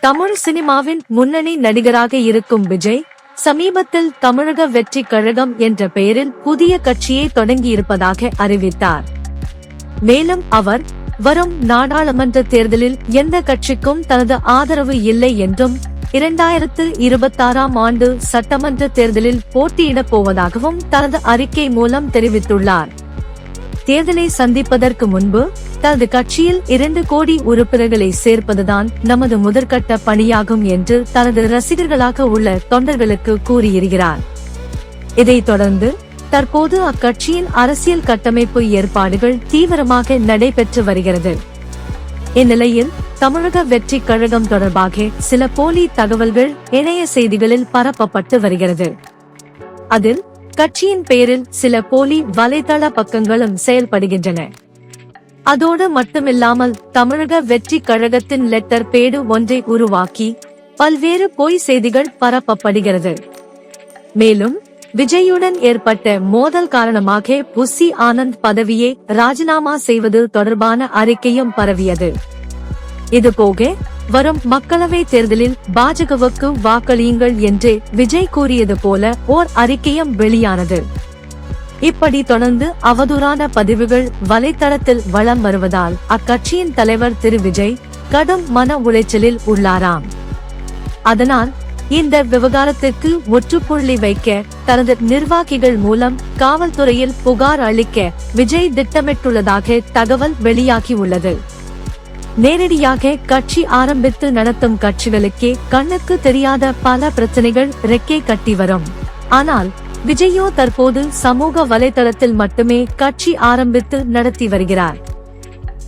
தமிழ் சினிமாவின் முன்னணி நடிகராக இருக்கும் விஜய் சமீபத்தில் தமிழக வெற்றி கழகம் என்ற பெயரில் புதிய கட்சியை தொடங்கியிருப்பதாக அறிவித்தார். மேலும் அவர் வரும் நாடாளுமன்ற தேர்தலில் எந்த கட்சிக்கும் தனது ஆதரவு இல்லை என்றும் இரண்டாயிரத்து இருபத்தாறாம் ஆண்டு சட்டமன்ற தேர்தலில் போட்டியிடப் போவதாகவும் தனது அறிக்கை மூலம் தெரிவித்துள்ளார். தேர்தலை சந்திப்பதற்கு முன்பு தனது கட்சியில் இரண்டு கோடி உறுப்பினர்களை சேர்ப்பதுதான் நமது முதற்கட்ட பணியாகும் என்று தனது ரசிகர்களாக உள்ள தொண்டர்களுக்கு கூறியிருக்கிறார். இதைத் தொடர்ந்து தற்போது அக்கட்சியின் அரசியல் கட்டமைப்பு ஏற்பாடுகள் தீவிரமாக நடைபெற்று வருகிறது. இந்நிலையில் தமிழக வெற்றி கழகம் தொடர்பாக சில போலி தகவல்கள் இணைய செய்திகளில் பரப்பப்பட்டு வருகிறது. அதில் கட்சியின் பெயரில் சில போலி வலைதள பக்கங்களும் செயல்படுகின்றன. அதோடு மட்டுமில்லாமல் தமிழக வெற்றி கழகத்தின் லெட்டர் பேடு ஒன்றை உருவாக்கி பல்வேறு பொய் செய்திகள் பரப்பப்படுகிறது. மேலும் விஜயுடன் ஏற்பட்ட மோதல் காரணமாக புசி ஆனந்த் பதவியை ராஜினாமா செய்வது தொடர்பான அறிக்கையும் பரவியது. இதுபோக வரும் மக்களவை தேர்தலில் பாஜகவுக்கு வாக்களியுங்கள் என்று விஜய் கூறியது போல ஓர் அறிக்கையும் வெளியானது. இப்படி தொடர்ந்து அவதூறான பதிவுகள் வலைத்தளத்தில் வலம் வருவதால் அக்கட்சியின் தலைவர் திரு விஜய் கடும் மன உளைச்சலில் உள்ளாராம். அதனால் இந்த விவகாரத்திற்கு ஒற்றுப்புள்ளி வைக்க தனது நிர்வாகிகள் மூலம் காவல்துறையில் புகார் அளிக்க விஜய் திட்டமிட்டுள்ளதாக தகவல் வெளியாகியுள்ளது. நேரடியாக கட்சி ஆரம்பித்து நடத்தும் கட்சிகளுக்கே கண்ணுக்கு தெரியாத பல பிரச்சனைகள் ரெக்கை கட்டி வரும். ஆனால் விஜயோ தற்போது சமூக வலைதளத்தில் மட்டுமே கட்சி ஆரம்பித்து நடத்தி வருகிறார்.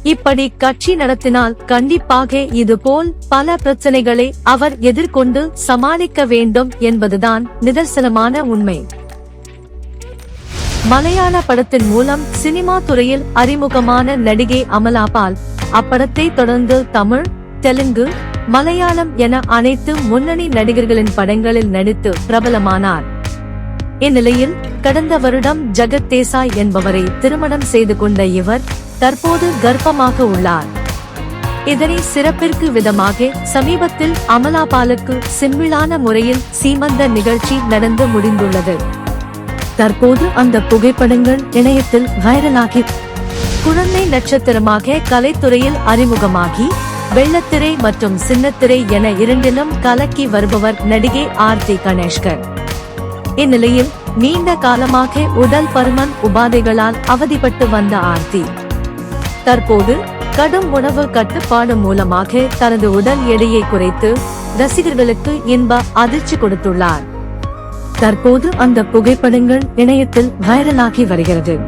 இப்படி கட்சி நடத்தினால் கண்டிப்பாக இதுபோல் பல பிரச்சனைகளை அவர் எதிர்கொண்டு சமாளிக்க வேண்டும் என்பதுதான் நிதர்சனமான உண்மை. மலையாள படத்தின் மூலம் சினிமா துறையில் அறிமுகமான நடிகை அமலாபால் அப்படத்தை தொடர்ந்து தமிழ் தெலுங்கு மலையாளம் என அனைத்து முன்னணி நடிகர்களின் படங்களில் நடித்து பிரபலமானார். இந்நிலையில் கடந்த வருடம் ஜெகத் தேசாய் என்பவரை திருமணம் செய்து கொண்ட இவர் தற்போது கர்ப்பமாக உள்ளார். இதனை சிறப்பிற்கு விதமாக சமீபத்தில் அமலாபாலுக்கு சிம்பிளான முறையில் சீமந்த நிகழ்ச்சி நடந்து முடிந்துள்ளது. தற்போது அந்த புகைப்படங்கள் இணையத்தில் வைரலாகி குழந்தை நட்சத்திரமாக கலைத்துறையில் அறிமுகமாகி வெள்ளத்திரை மற்றும் சின்னத்திரை என இரண்டிலும் கலக்கி வருபவர் நடிகை ஆர்த்தி கணேஷ்கர். இந்நிலையில் நீண்ட காலமாக உடல் பருமன் உபாதைகளால் அவதிப்பட்டு வந்த ஆர்த்தி. தற்போது கடும் உணவு கட்டுப்பாடு மூலமாக தனது உடல் எடையை குறைத்து ரசிகர்களுக்கு இன்ப அதிர்ச்சி கொடுத்துள்ளார். தற்போது அந்த புகைப்படங்கள் இணையத்தில் வைரலாகி வருகிறது.